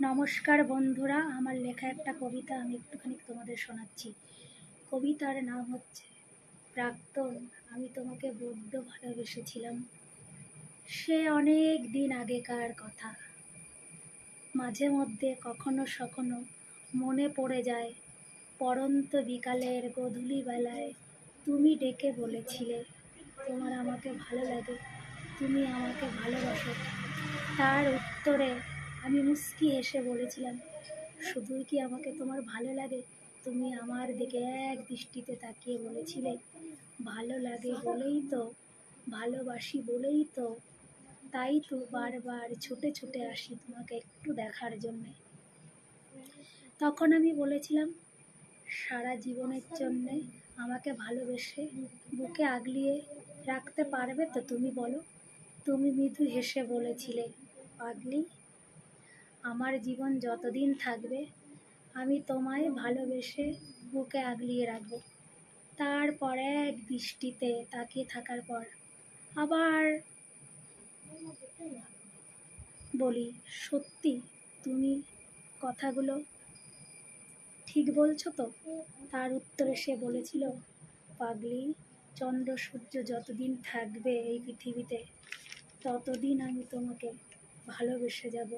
নমস্কার বন্ধুরা, আমার লেখা একটা কবিতা আমি একটুখানি তোমাদের শোনাচ্ছি। কবিতার নাম হচ্ছে, প্রাক্তন, আমি তোমাকে বড্ড ভালোবেসেছিলাম। সে অনেক দিন আগেকার কথা। মাঝে মধ্যে কখনো সখনো মনে পড়ে যায়, পরন্ত বিকালের গধূলি বেলায় তুমি ডেকে বলেছিলে, তোমার আমাকে ভালো লাগে, তুমি আমাকে ভালোবাসো। তার উত্তরে আমি মুস্কি হেসে বলেছিলাম, শুধুই কি আমাকে তোমার ভালো লাগে? তুমি আমার দিকে এক দৃষ্টিতে তাকিয়ে বলেছিলে, ভালো লাগে বলেই তো, ভালোবাসি বলেই তো। তাই তো বারবার ছুটে ছুটে আসি তোমাকে একটু দেখার জন্যে। তখন আমি বলেছিলাম, সারা জীবনের জন্যে আমাকে ভালোবেসে বুকে আগলিয়ে রাখতে পারবে তো তুমি বলো? তুমি মৃদু হেসে বলেছিলে, পাগলি? আমার জীবন যতদিন থাকবে, আমি তোমায় ভালোবেসে বুকে আগলিয়ে রাখব। তারপর এক দৃষ্টিতে তাকিয়ে থাকার পর আবার বলি, সত্যি, তুমি কথাগুলো ঠিক বলছো তো? তার উত্তরে সে বলেছিল, পাগলি, চন্দ্র সূর্য যতদিন থাকবে এই পৃথিবীতে, ততদিন আমি তোমাকে ভালোবেসে যাব।